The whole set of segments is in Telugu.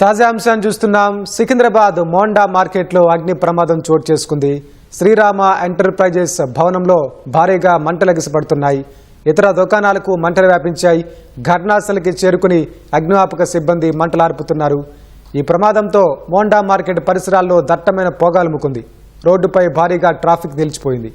తాజా అంశాన్ని చూస్తున్నాం. సికింద్రాబాద్ మోండా మార్కెట్లో అగ్ని ప్రమాదం చోటు చేసుకుంది. శ్రీరామ ఎంటర్ప్రైజెస్ భవనంలో భారీగా మంటలగిసిపడుతున్నాయి ఇతర దుకాణాలకు మంటలు వ్యాపించాయి. ఘటనాస్థలికి చేరుకుని అగ్నిమాపక సిబ్బంది మంటలార్పుతున్నారు ఈ ప్రమాదంతో మోండా మార్కెట్ పరిసరాల్లో దట్టమైన పొగాలుముకుంది రోడ్డుపై భారీగా ట్రాఫిక్ నిలిచిపోయింది.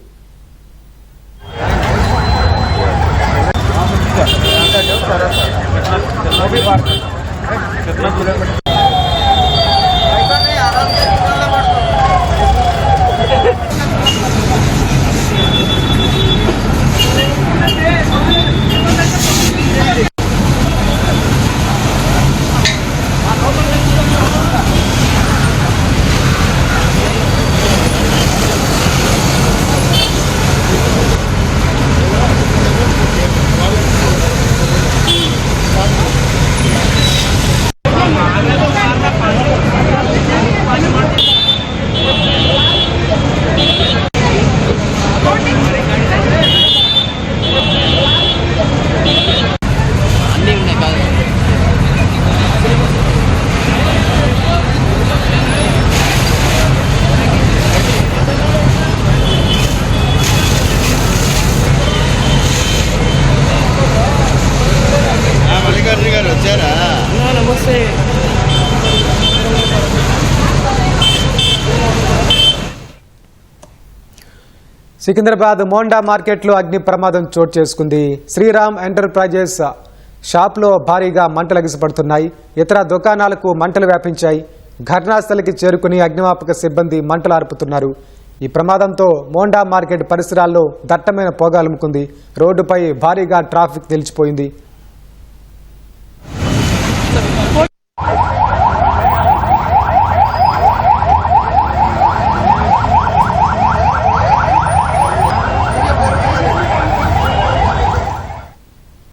నమస్తే సికింద్రాబాద్ మోండా మార్కెట్లో అగ్ని ప్రమాదం చోటు చేసుకుంది. శ్రీరామ్ ఎంటర్ప్రైజెస్ షాప్లో భారీగా మంటలు ఎగిసిపడుతున్నాయి ఇతర దుకాణాలకు మంటలు వ్యాపించాయి. ఘటనాస్థలికి చేరుకుని అగ్నిమాపక సిబ్బంది మంటలు ఆర్పుతున్నారు. ఈ ప్రమాదంతో మోండా మార్కెట్ పరిసరాల్లో దట్టమైన పొగ అలుముకుంది. రోడ్డుపై భారీగా ట్రాఫిక్ నిలిచిపోయింది.